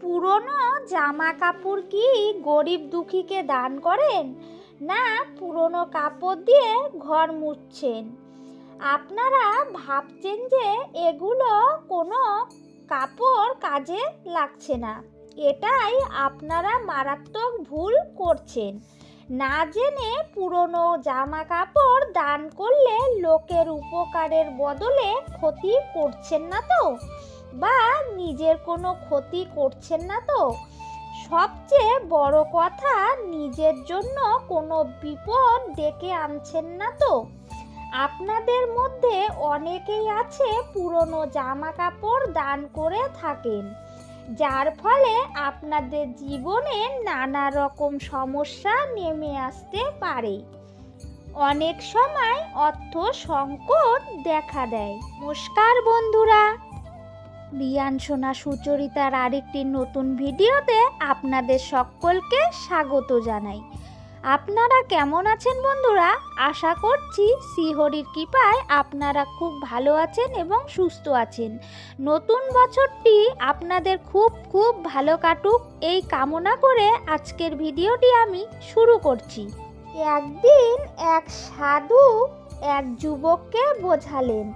পুরনো জামা কাপড় কি গরিব দুঃখীকে দান করেন? না, পুরনো কাপড় দিয়ে ঘর মুছছেন। আপনারা ভাবছেন যে এগুলো কোনো কাপড় কাজে লাগছে না। এটাই আপনারা মারাত্মক ভুল করছেন। না জেনে পুরনো জামা কাপড় দান করলে লোকের উপকারের বদলে ক্ষতি করছেন না তো? বা নিজের কোনো ক্ষতি করছেন না তো? সবচেয়ে বড় কথা নিজের জন্য কোনো বিপদ ডেকে আনছেন না তো? আপনাদের মধ্যে অনেকেই আছে পুরনো জামা কাপড় দান করে থাকেন, যার ফলে আপনাদের জীবনে নানা রকম সমস্যা নেমে আসতে পারে। অনেক সময় অর্থ সংকট দেখা দেয়। নমস্কার বন্ধুরা। রিয়ান সোনা সুচরিতার আরেকটি নতুন ভিডিওতে আপনাদের সকলকে স্বাগত জানাই। আপনারা কেমন আছেন বন্ধুরা? আশা করছি শ্রীহরির কৃপায় আপনারা খুব ভালো আছেন এবং সুস্থ আছেন। নতুন বছরটি আপনাদের খুব খুব ভালো কাটুক। এই কামনা করে আজকের ভিডিওটি আমি শুরু করছি। একদিন এক সাধু এক যুবককে বোঝালেন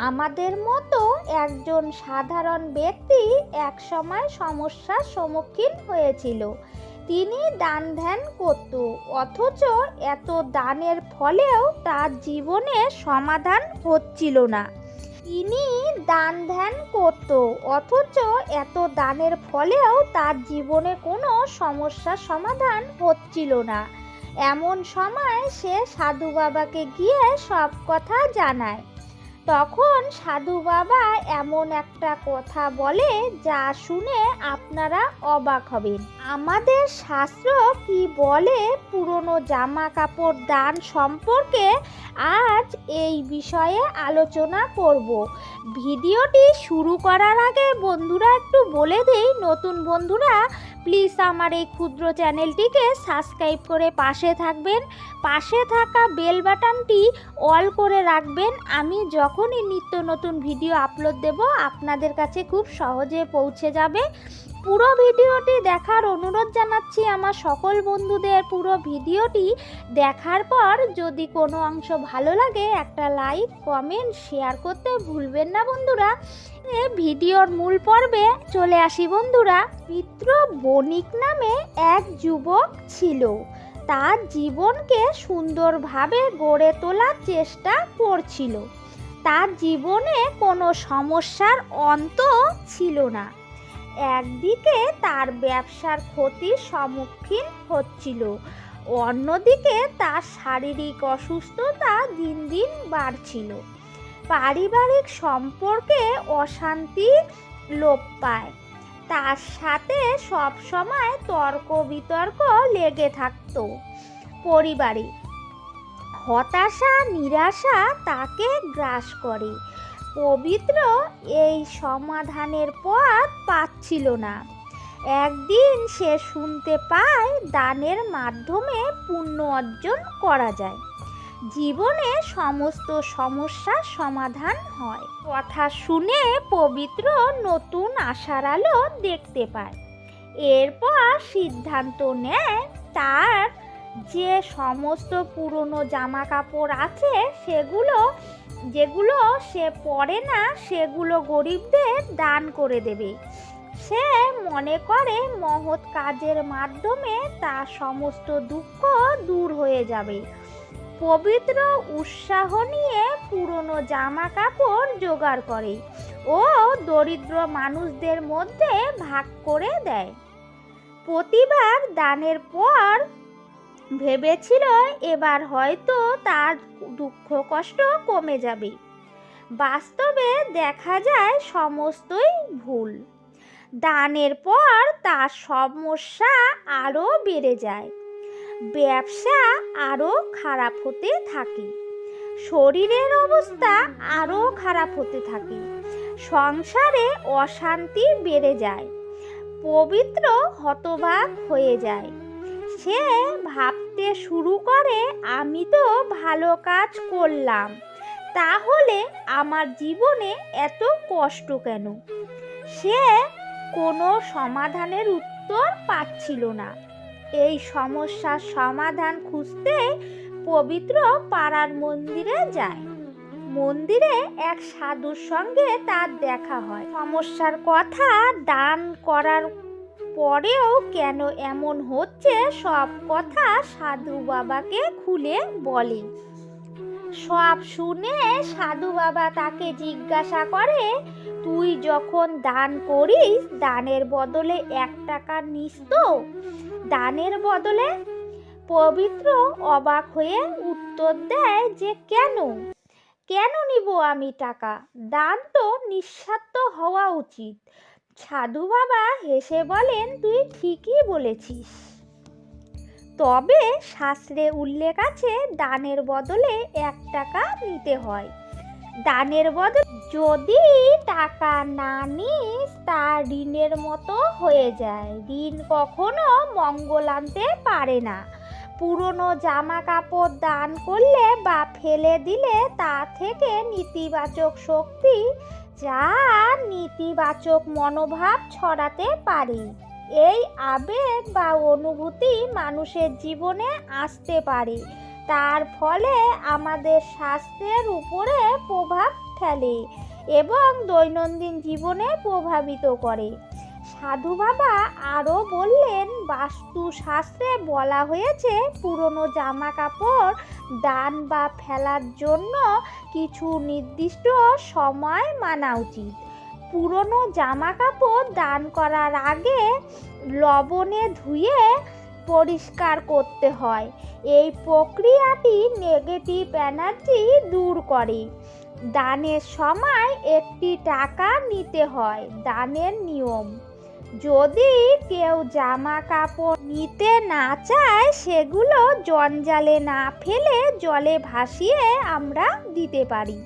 আমাদের মতো একজন সাধারণ ব্যক্তি একসময় সমস্যার সম্মুখীন হয়েছিল। তিনি দান ধ্যান করত, অথচ এত দানের ফলেও তার জীবনে সমাধান হচ্ছিল না। তিনি দান ধ্যান করত, অথচ এত দানের ফলেও তার জীবনে কোনো সমস্যার সমাধান হচ্ছিল না। এমন সময় সে সাধু বাবাকে গিয়ে সব কথা জানায়। তখন সাধু বাবা এমন একটা কথা বলে যা শুনে আপনারা অবাক হবেন। আমাদের শাস্ত্র কি বলে পুরনো জামা কাপড় দান সম্পর্কে? আজ এই বিষয়ে আলোচনা করব। ভিডিওটি শুরু করার আগে বন্ধুরা একটু বলে দেই, নতুন বন্ধুরা প্লিজ আমার এই ক্ষুদ্র চ্যানেলটিকে সাবস্ক্রাইব করে পাশে থাকবেন। পাশে থাকা বেল বাটনটি অল করে রাখবেন। আমি যখনই নিত্য নতুন ভিডিও আপলোড দেব, আপনাদের কাছে খুব সহজে পৌঁছে যাবে। পুরো ভিডিওটি দেখার অনুরোধ জানাচ্ছি আমার সকল বন্ধুদের। পুরো ভিডিওটি দেখার পর যদি কোনো অংশ ভালো লাগে, একটা লাইক, কমেন্ট, শেয়ার করতে ভুলবেন না বন্ধুরা। ভিডিওর মূল পর্বে চলে আসি বন্ধুরা। মিত্র বণিক নামে এক যুবক ছিল। তার জীবনকে সুন্দরভাবে গড়ে তোলার চেষ্টা করছিল। তার জীবনে কোনো সমস্যার অন্ত ছিল না। একদিকে তার ব্যবসার ক্ষতির সম্মুখীন হচ্ছিল। অন্যদিকে তার শারীরিক অসুস্থতা দিন দিন বাড়ছিল। পারিবারিক সম্পর্কে অশান্তি লোপ পায়। তার সাথে সব সময় তর্ক বিতর্ক লেগে থাকতো পরিবারে। হতাশা, নিরাশা তাকে গ্রাস করে। পবিত্র এই সমাধানের পথ পাচ্ছিল না। একদিন সে শুনতে পায় দানের মাধ্যমে পুণ্য অর্জন করা যায়। জীবনে সমস্ত সমস্যার সমাধান হয়। কথা শুনে পবিত্র নতুন আশার আলো দেখতে পায়। এরপর সিদ্ধান্ত নেয় তার যে সমস্ত পুরনো জামা কাপড় আছে সেগুলো, যেগুলো সে পরে না, সেগুলো গরিবদের দান করে দেবে। সে মনে করে মহৎ কাজের মাধ্যমে তার সমস্ত দুঃখ দূর হয়ে যাবে। পবিত্র উৎসাহ নিয়ে পুরনো জামা কাপড় জোগাড় করে ও দরিদ্র মানুষদের মধ্যে ভাগ করে দেয়। প্রতিবার দানের পর ভেবেছিল এবার হয়তো তার দুঃখ কষ্ট কমে যাবে। বাস্তবে দেখা যায় সমস্তই ভুল। দানের পর তার সমস্যা আরও বেড়ে যায়। ব্যবসা আরও খারাপ হতে থাকে। শরীরের অবস্থা আরও খারাপ হতে থাকে। সংসারে অশান্তি বেড়ে যায়। পবিত্র হতবাক হয়ে যায়। সে ভাবতে শুরু করে, আমি তো ভালো কাজ করলাম। তাহলে আমার জীবনে এত কষ্ট কেন? সে কোনো সমাধানের উত্তর পাচ্ছিল না। এই সমস্যার সমাধান খুঁজতে পবিত্র পাড়ার মন্দিরে যায়। মন্দিরে এক সাধুর সঙ্গে তার দেখা হয়। সমস্যার কথা দান করার পরেও কেন এমন হচ্ছে সব কথা সাধু বাবাকে খুলে বলে। সব শুনে সাধু বাবা তাকে জিজ্ঞাসা করে তুই যখন দান করিস, দানের বদলে এক টাকা নিস তো। দানের বদলে পবিত্র অবাক হয়ে উত্তর দেয় যে, কেন? কেন নিব আমি টাকা? দান তো নিঃস্বার্থ হওয়া উচিত। সাধু বাবা হেসে বলেন, তুই ঠিকই বলেছিস। তবে শাস্ত্রে উল্লেখ আছে, দানের বদলে এক টাকা নিতে হয়। দানের বদলে যদি টাকা না নিস, তা ঋণের মতো হয়ে যায়। ঋণ কখনো মঙ্গল আনতে পারে না। পুরনো জামা কাপড় দান করলে বা ফেলে দিলে তা থেকে নেতিবাচক শক্তি, যা নেতিবাচক মনোভাব ছড়াতে পারে। এই আবেগ বা অনুভূতি মানুষের জীবনে আসতে পারে। তার ফলে আমাদের স্বাস্থ্যের উপরে প্রভাব ফেলে এবং দৈনন্দিন জীবনে প্রভাবিত করে। সাধু বাবা আরও বললেন, বাস্তুশাস্ত্রে বলা হয়েছে, পুরনো জামা কাপড় দান বা ফেলার জন্য কিছু নির্দিষ্ট সময় মানা উচিত। পুরনো জামা কাপড় দান করার আগে লবণে ধুয়ে পরিষ্কার করতে হয়। এই প্রক্রিয়াটি নেগেটিভ এনার্জি দূর করে। দানের সময় একটি টাকা নিতে হয়, দানের নিয়ম। যদি কেউ জামা কাপড় নিতে না চায়, সেগুলো জঞ্জালে না ফেলে জলে ভাসিয়ে আমরা দিতে পারি।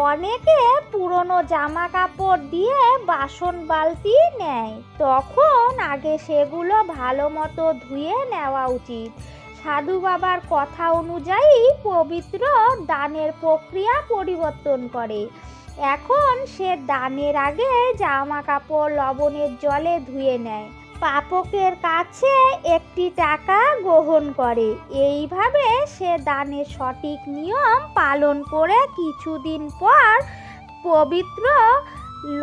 অনেকে পুরনো জামা কাপড় দিয়ে বাসন বালতি নেয়। তখন আগে সেগুলো ভালো মতো ধুয়ে নেওয়া উচিত। সাধু বাবার কথা অনুযায়ী পবিত্র দানের প্রক্রিয়া পরিবর্তন করে। এখন সে দানের আগে জামা কাপড় লবণের জলে ধুয়ে নেয়। পাপকের কাছে একটি টাকা গ্রহণ করে। এইভাবে সে দানের সঠিক নিয়ম পালন করে কিছুদিন পর পবিত্র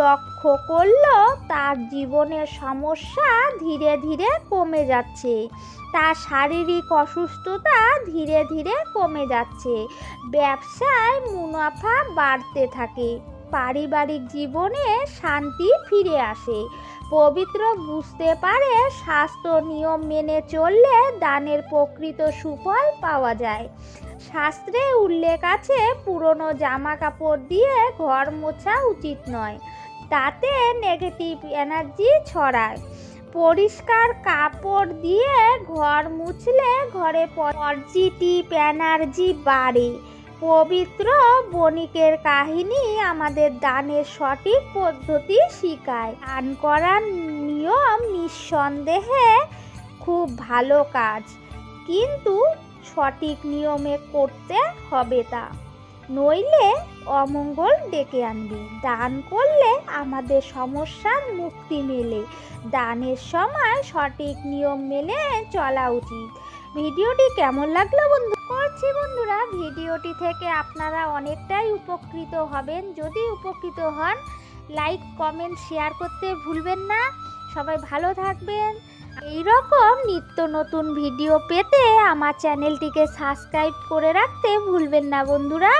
লক্ষ্য করল, তার জীবনের সমস্যা ধীরে ধীরে কমে যাচ্ছে। তার শারীরিক অসুস্থতা ধীরে ধীরে কমে যাচ্ছে। ব্যবসায় মুনাফা বাড়তে থাকে। পারিবারিক জীবনে শান্তি ফিরে আসে। পবিত্র বুঝতে পারে স্বাস্থ্য নিয়ম মেনে চললে দানের প্রকৃত সুফল পাওয়া যায়। শাস্ত্রে উল্লেখ আছে, পুরনো জামা কাপড় দিয়ে ঘর মোছা উচিত নয়, তাতে নেগেটিভ এনার্জি ছড়ায়। পরিষ্কার কাপড় দিয়ে ঘর মুছলে ঘরে পজিটিভ এনার্জি বাড়ে। পবিত্র বণিকের কাহিনী আমাদের দানের সঠিক পদ্ধতি শিখায়। দান করার নিয়ম নিঃসন্দেহে খুব ভালো কাজ, কিন্তু সঠিক নিয়মে করতে হবে তা। নইলে অমঙ্গল ডেকে আনবে। দান করলে আমাদের সমস্যার মুক্তি মেলে। দানের সময় সঠিক নিয়ম মেনে চলা উচিত। ভিডিওটি কেমন লাগল বন্ধু? করছি বন্ধুরা, ভিডিওটি থেকে আপনারা অনেকটাই উপকৃত হবেন। যদি উপকৃত হন লাইক কমেন্ট শেয়ার করতে ভুলবেন না। সবাই ভালো থাকবেন। এই রকম নিত্য নতুন ভিডিও পেতে আমার চ্যানেলটিকে সাবস্ক্রাইব করে রাখতে ভুলবেন না বন্ধুরা।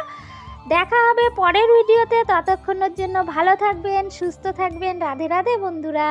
দেখা হবে পরের ভিডিওতে। ততক্ষণের জন্য ভালো থাকবেন, সুস্থ থাকবেন। রাধে রাধে বন্ধুরা।